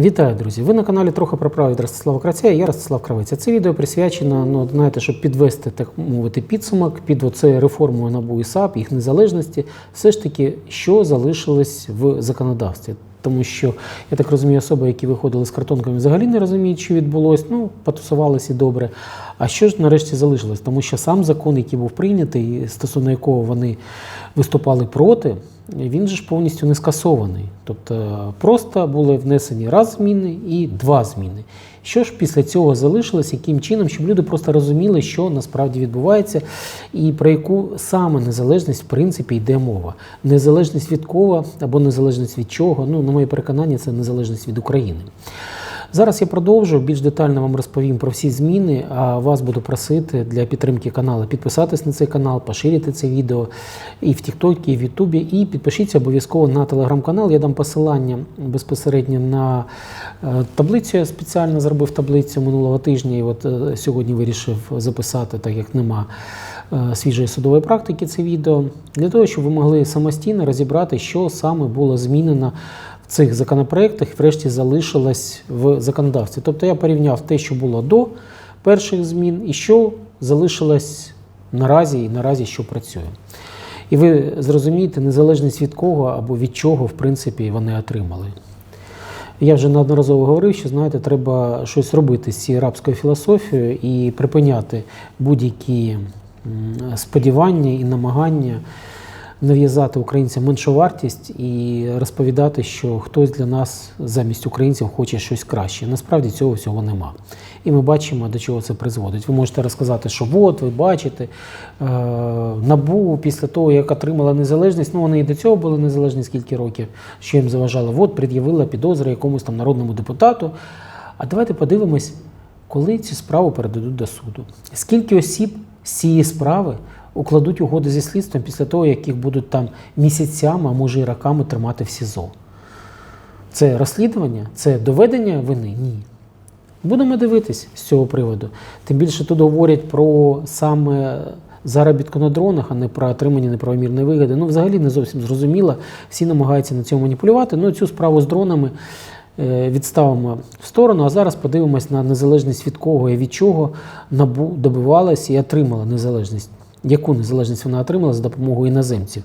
Вітаю, друзі! Ви на каналі трохи про право від Ростислава Краця, я Ростислав Кравець. Це відео присвячено, ну, знаєте, щоб підвести, так мовити, підсумок під оцею реформою НАБУ і САП, їх незалежності, все ж таки, що залишилось в законодавстві. Тому що, я так розумію, особи, які виходили з картонками, взагалі не розуміють, що відбулось, ну, потусувалися добре. А що ж нарешті залишилось? Тому що сам закон, який був прийнятий, стосовно якого вони виступали проти, він же ж повністю не скасований. Тобто просто були внесені раз зміни і два зміни. Що ж після цього залишилось, яким чином, щоб люди просто розуміли, що насправді відбувається, і про яку саме незалежність в принципі йде мова. Незалежність від кого або незалежність від чого, ну, на моє переконання, це незалежність від України. Зараз я продовжу більш детально вам розповім про всі зміни. А вас буду просити для підтримки каналу підписатись на цей канал, поширити це відео і в Тіктокі, і в Ютубі. І підпишіться обов'язково на телеграм-канал. Я дам посилання безпосередньо на е, таблицю. Я спеціально зробив таблицю минулого тижня. І от е, сьогодні вирішив записати, так як нема е, свіжої судової практики, це відео для того, щоб ви могли самостійно розібрати, що саме було змінено цих законопроектах, врешті залишилось в законодавстві. Тобто я порівняв те, що було до перших змін, і що залишилось наразі, і наразі що працює. І ви зрозумієте незалежність від кого або від чого, в принципі, вони отримали. Я вже неодноразово говорив, що знаєте, треба щось робити з цією рабською філософією і припиняти будь-які сподівання і намагання нав'язати українцям меншу вартість і розповідати, що хтось для нас замість українців хоче щось краще. Насправді цього всього нема. І ми бачимо, до чого це призводить. Ви можете розказати, що от, ви бачите, е, набу після того, як отримала незалежність, ну вони і до цього були незалежні скільки років, що їм заважало. От пред'явила підозри якомусь там народному депутату. А давайте подивимось, коли цю справу передадуть до суду. Скільки осіб з цієї справи укладуть угоди зі слідством після того, як їх будуть там місяцями, а може і роками тримати в СІЗО? Це розслідування? Це доведення вини? Ні. Будемо дивитись з цього приводу. Тим більше тут говорять про саме заробітку на дронах, а не про отримання неправомірної вигоди. Ну, взагалі не зовсім зрозуміло. Всі намагаються на цьому маніпулювати. Ну, цю справу з дронами е, відставимо в сторону, а зараз подивимось на незалежність від кого і від чого набу добивалась і отримала незалежність. Яку незалежність вона отримала за допомогою іноземців?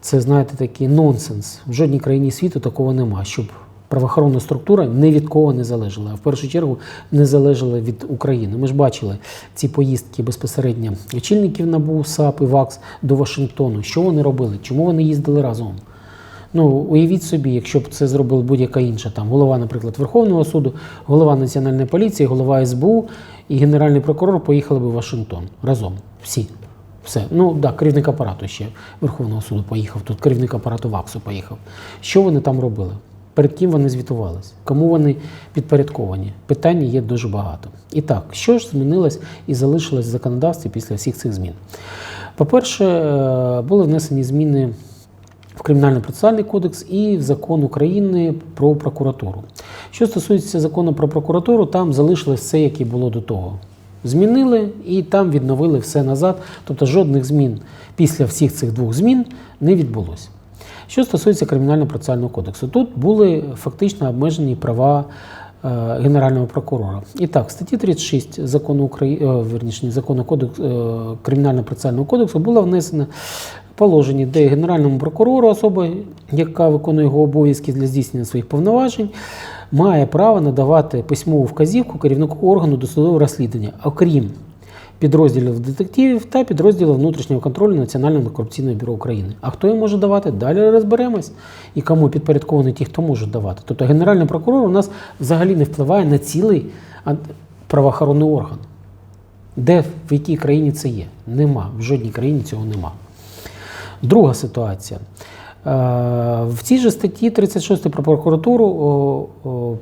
Це, знаєте, такий нонсенс. В жодній країні світу такого нема, щоб правоохоронна структура ні від кого не залежала, а в першу чергу не залежала від України. Ми ж бачили ці поїздки безпосередньо очільників НАБУ, САП і ВАКС до Вашингтону. Що вони робили? Чому вони їздили разом? Ну, уявіть собі, якщо б це зробила будь-яка інша там голова, наприклад, Верховного суду, голова Національної поліції, голова СБУ і генеральний прокурор поїхали б в Вашингтон разом. Всі. Все. Ну да, керівник апарату ще Верховного суду поїхав, тут керівник апарату ВАКСу поїхав. Що вони там робили? Перед ким вони звітувались? Кому вони підпорядковані? Питань є дуже багато. І так, що ж змінилось і залишилось в законодавстві після всіх цих змін? По-перше, е, були внесені зміни в Кримінально-процесуальний кодекс і в закон України про прокуратуру. Що стосується закону про прокуратуру, там залишилось все, як і було до того. Змінили і там відновили все назад. Тобто жодних змін після всіх цих двох змін не відбулося. Що стосується Кримінально-процесуального кодексу, тут були фактично обмежені права е, Генерального прокурора. І так, в статті 36 закону України, верніше, закону кодексу е, Кримінально-процесуального кодексу було внесено положення, де Генеральному прокурору, особа, яка виконує його обов'язки для здійснення своїх повноважень, має право надавати письмову вказівку керівнику органу досудового розслідування, окрім підрозділів детективів та підрозділів внутрішнього контролю Національного антикорупційного бюро України. А хто їм може давати? Далі розберемось. І кому підпорядковані ті, хто може давати. Тобто Генеральний прокурор у нас взагалі не впливає на цілий правоохоронний орган. Де в якій країні це є? Нема. В жодній країні цього нема. Друга ситуація. В цій же статті 36 про прокуратуру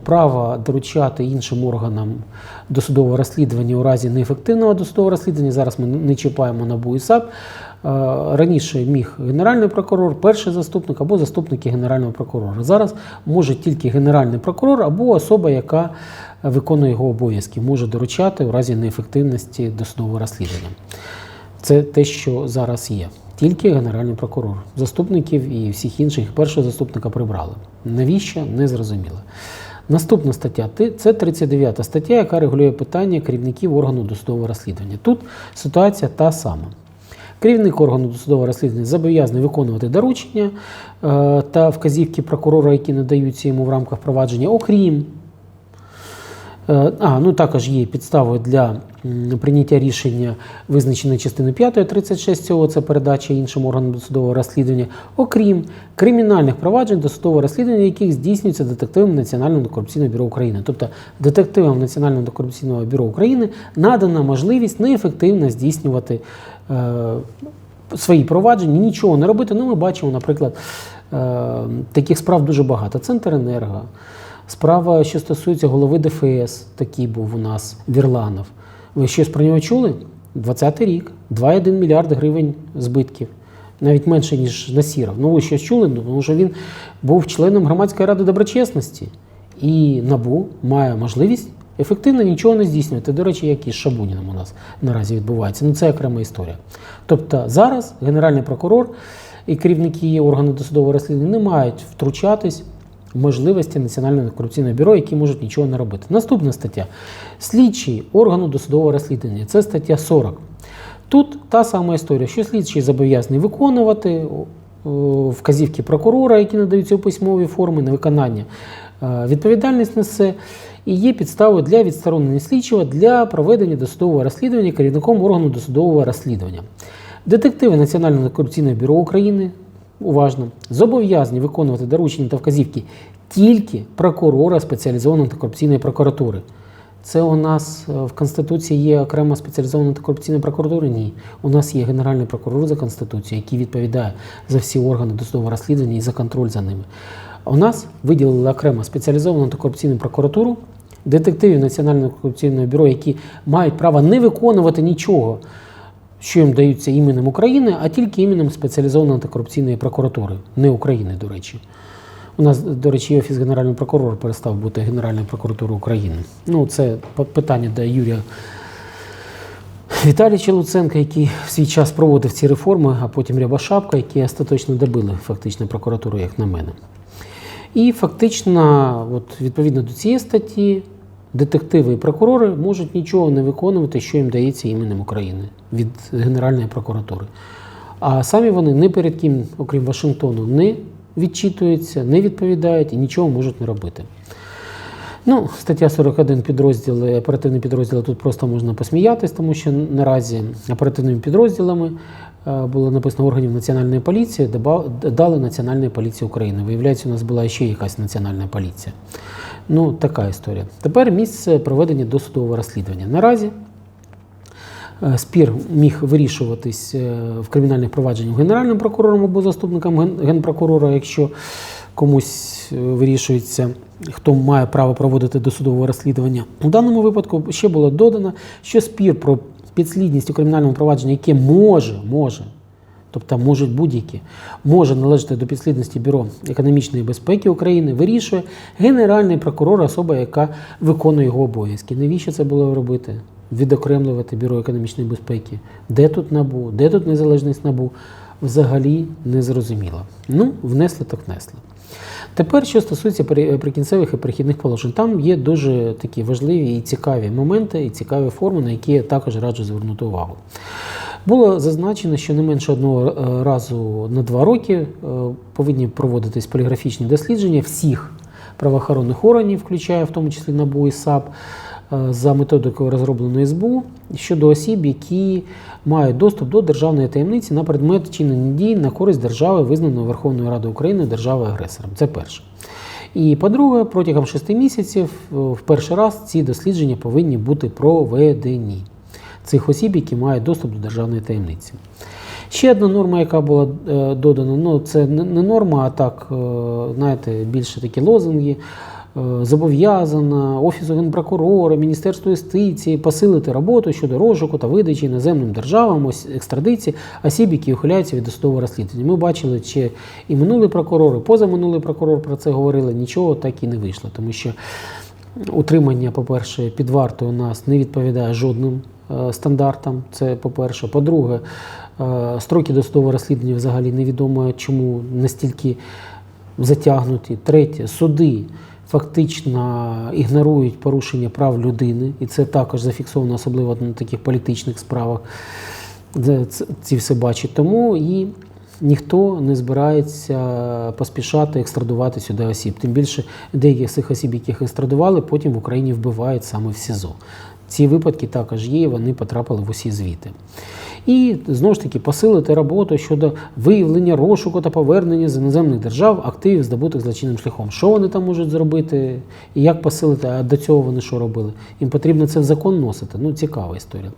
право доручати іншим органам досудового розслідування у разі неефективного досудового розслідування. Зараз ми не чіпаємо НАБУ і САП. Раніше міг генеральний прокурор, перший заступник або заступники генерального прокурора. Зараз може тільки генеральний прокурор або особа, яка виконує його обов'язки, може доручати у разі неефективності досудового розслідування. Це те, що зараз є. Тільки генеральний прокурор. Заступників і всіх інших першого заступника прибрали. Навіщо? Не зрозуміло. Наступна стаття це 39 стаття, яка регулює питання керівників органу досудового розслідування. Тут ситуація та сама. Керівник органу досудового розслідування зобов'язаний виконувати доручення е, та вказівки прокурора, які надаються йому в рамках провадження, окрім А, ну також є підставою для прийняття рішення, визначеної частиною 5 36 цього, це передача іншим органам досудового розслідування, окрім кримінальних проваджень досудового розслідування, яких здійснюється детективом Національного антикорупційного бюро України. Тобто детективам Національного антикорупційного бюро України надана можливість неефективно здійснювати е, свої провадження, нічого не робити. Ну, ми бачимо, наприклад, е, таких справ дуже багато. Центренерго. Справа, що стосується голови ДФС, такий був у нас Вірланов. Ви щось про нього чули? 20-й рік, 2,1 мільярд гривень збитків. Навіть менше, ніж Насіров. Ну, ви щось чули, Ну, тому що він був членом громадської ради доброчесності. І НАБУ має можливість ефективно нічого не здійснювати. До речі, як і з Шабуніном у нас наразі відбувається. Ну, це окрема історія. Тобто зараз Генеральний прокурор і керівники органу досудового розслідування не мають втручатись можливості Національного корупційного бюро, які можуть нічого не робити. Наступна стаття. Слідчий органу досудового розслідування. Це стаття 40. Тут та сама історія, що слідчий зобов'язаний виконувати вказівки прокурора, які надаються у письмовій формі на виконання. Е, Відповідальність несе і є підставою для відсторонення слідчого для проведення досудового розслідування керівником органу досудового розслідування. Детективи Національного корупційного бюро України уважно зобов'язані виконувати доручення та вказівки тільки прокурора спеціалізованої антикорупційної прокуратури. Це у нас е, в Конституції є окрема спеціалізована антикорупційна прокуратура? Ні. У нас є Генеральний прокурор за Конституцією, який відповідає за всі органи досудового розслідування і за контроль за ними. У нас виділили окремо спеціалізовану антикорупційну прокуратуру, детективів Національного корупційного бюро, які мають право не виконувати нічого, що їм даються іменем України, а тільки іменем спеціалізованої антикорупційної прокуратури, не України, до речі. У нас, до речі, офіс генерального прокурора перестав бути Генеральною прокуратурою України. Ну, це питання до Юрія Віталійовича Луценка, який в свій час проводив ці реформи, а потім Рябошапка, які остаточно добили фактично прокуратуру, як на мене. І фактично, от, відповідно до цієї статті, детективи і прокурори можуть нічого не виконувати, що їм дається іменем України від Генеральної прокуратури. А самі вони не перед ким, окрім Вашингтону, не відчитуються, не відповідають і нічого можуть не робити. Ну, стаття 41 підрозділи, оперативні підрозділи тут просто можна посміятись, тому що наразі оперативними підрозділами е, було написано органів Національної поліції, дали Національної поліції України. Виявляється, у нас була ще якась національна поліція. Ну, така історія. Тепер місце проведення досудового розслідування. Наразі Е, Спір міг вирішуватись е, в кримінальних провадженнях генеральним прокурором або заступником ген- генпрокурора, якщо комусь е, вирішується, хто має право проводити досудове розслідування. У даному випадку ще було додано, що спір про підслідність у кримінальному провадженні, яке може, може, тобто можуть будь-які, може належати до підслідності Бюро економічної безпеки України, вирішує генеральний прокурор, особа, яка виконує його обов'язки. Навіщо це було робити? Відокремлювати Бюро економічної безпеки. Де тут набу, де тут незалежність набу? Взагалі не зрозуміло. Ну, внесли, так внесли. Тепер, що стосується прикінцевих і перехідних положень, там є дуже такі важливі і цікаві моменти, і цікаві форми, на які я також раджу звернути увагу. Було зазначено, що не менше одного е, разу на два роки е, повинні проводитись поліграфічні дослідження всіх правоохоронних органів, включає в тому числі НАБУ і САП, е, за методикою розробленої СБУ щодо осіб, які мають доступ до державної таємниці на предмет чинення дій на користь держави, визнаної Верховною Радою України державою агресором. Це перше. І по-друге, протягом шести місяців в перший раз ці дослідження повинні бути проведені цих осіб, які мають доступ до державної таємниці. Ще одна норма, яка була е, додана, ну це не норма, а так, е, знаєте, більше такі лозунги. Е, Зобов'язана Офісу Генпрокурора, Міністерству юстиції посилити роботу щодо розшуку та видачі іноземним державам екстрадиції осіб, які ухиляються від досудового розслідування. Ми бачили, чи і минулий прокурор, і позаминулий прокурор про це говорили. Нічого так і не вийшло, тому що утримання, по-перше, під вартою у нас не відповідає жодним стандартам. Це по-перше. По-друге, е, строки досудового розслідування взагалі невідомо, чому настільки затягнуті. Третє, суди фактично ігнорують порушення прав людини, і це також зафіксовано особливо на таких політичних справах. де Ці все бачать. Тому і ніхто не збирається поспішати екстрадувати сюди осіб. Тим більше деяких з цих осіб, яких екстрадували, потім в Україні вбивають саме в СІЗО. Ці випадки також є, вони потрапили в усі звіти. І знову ж таки посилити роботу щодо виявлення розшуку та повернення з іноземних держав активів, здобутих злочинним шляхом. Що вони там можуть зробити і як посилити? А до цього вони що робили? Їм потрібно це в закон носити. Ну, цікава історія.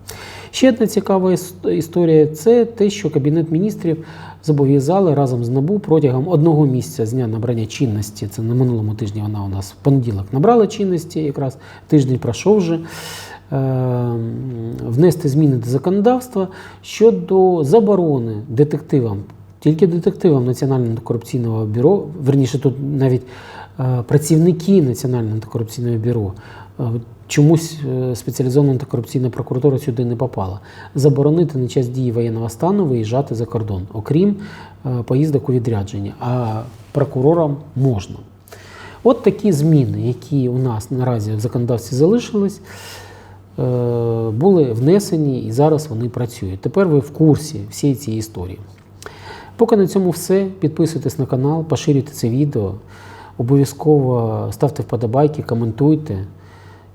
Ще одна цікава історія це те, що Кабінет міністрів зобов'язали разом з НАБУ протягом одного місяця з дня набрання чинності. Це на минулому тижні вона у нас в понеділок набрала чинності, якраз тиждень пройшов вже. Е, Внести зміни до законодавства щодо заборони детективам, тільки детективам Національного антикорупційного бюро, верніше тут навіть е, працівники Національного антикорупційного бюро. е, Чомусь е, спеціалізована антикорупційна прокуратура сюди не попала. Заборонити на час дії воєнного стану виїжджати за кордон, окрім поїздок у відрядження, а прокурорам можна. От такі зміни, які у нас наразі в законодавстві залишились, були внесені і зараз вони працюють. Тепер ви в курсі всієї цієї історії. Поки на цьому все. Підписуйтесь на канал, поширюйте це відео, обов'язково ставте вподобайки, коментуйте.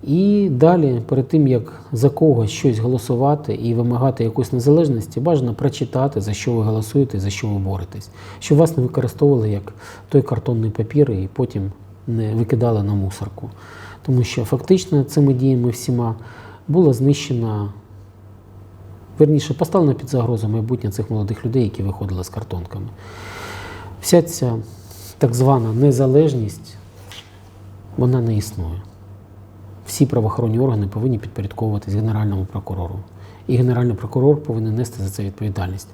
І далі, перед тим як за когось щось голосувати і вимагати якоїсь незалежності, бажано прочитати, за що ви голосуєте, за що ви боретесь, щоб вас не використовували як той картонний папір і потім не викидали на мусорку. Тому що фактично цими діями всіма була знищена, верніше, поставлена під загрозу майбутнє цих молодих людей, які виходили з картонками. Вся ця так звана незалежність, вона не існує всі правоохоронні органи повинні підпорядковуватись Генеральному прокурору. І Генеральний прокурор повинен нести за це відповідальність.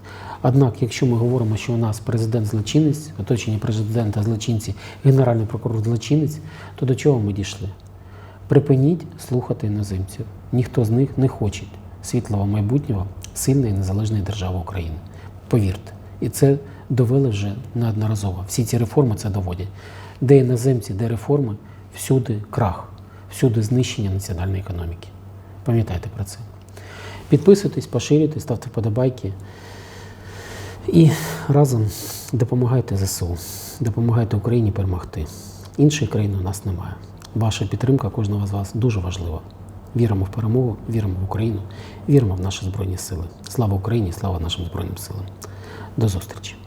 Однак, якщо ми говоримо, що у нас президент злочинець, оточення президента злочинці, Генеральний прокурор злочинець, то до чого ми дійшли? Припиніть слухати іноземців. Ніхто з них не хоче світлого майбутнього сильної незалежної держави України. Повірте, і це довели вже неодноразово. Всі ці реформи це доводять. Де іноземці, де реформи, всюди крах, всюди знищення національної економіки. Пам'ятайте про це. Підписуйтесь, поширюйте, ставте вподобайки. І разом допомагайте ЗСУ, допомагайте Україні перемогти. Іншої країни у нас немає. Ваша підтримка кожного з вас дуже важлива. Віримо в перемогу, віримо в Україну, віримо в наші Збройні Сили. Слава Україні, слава нашим Збройним силам. До зустрічі!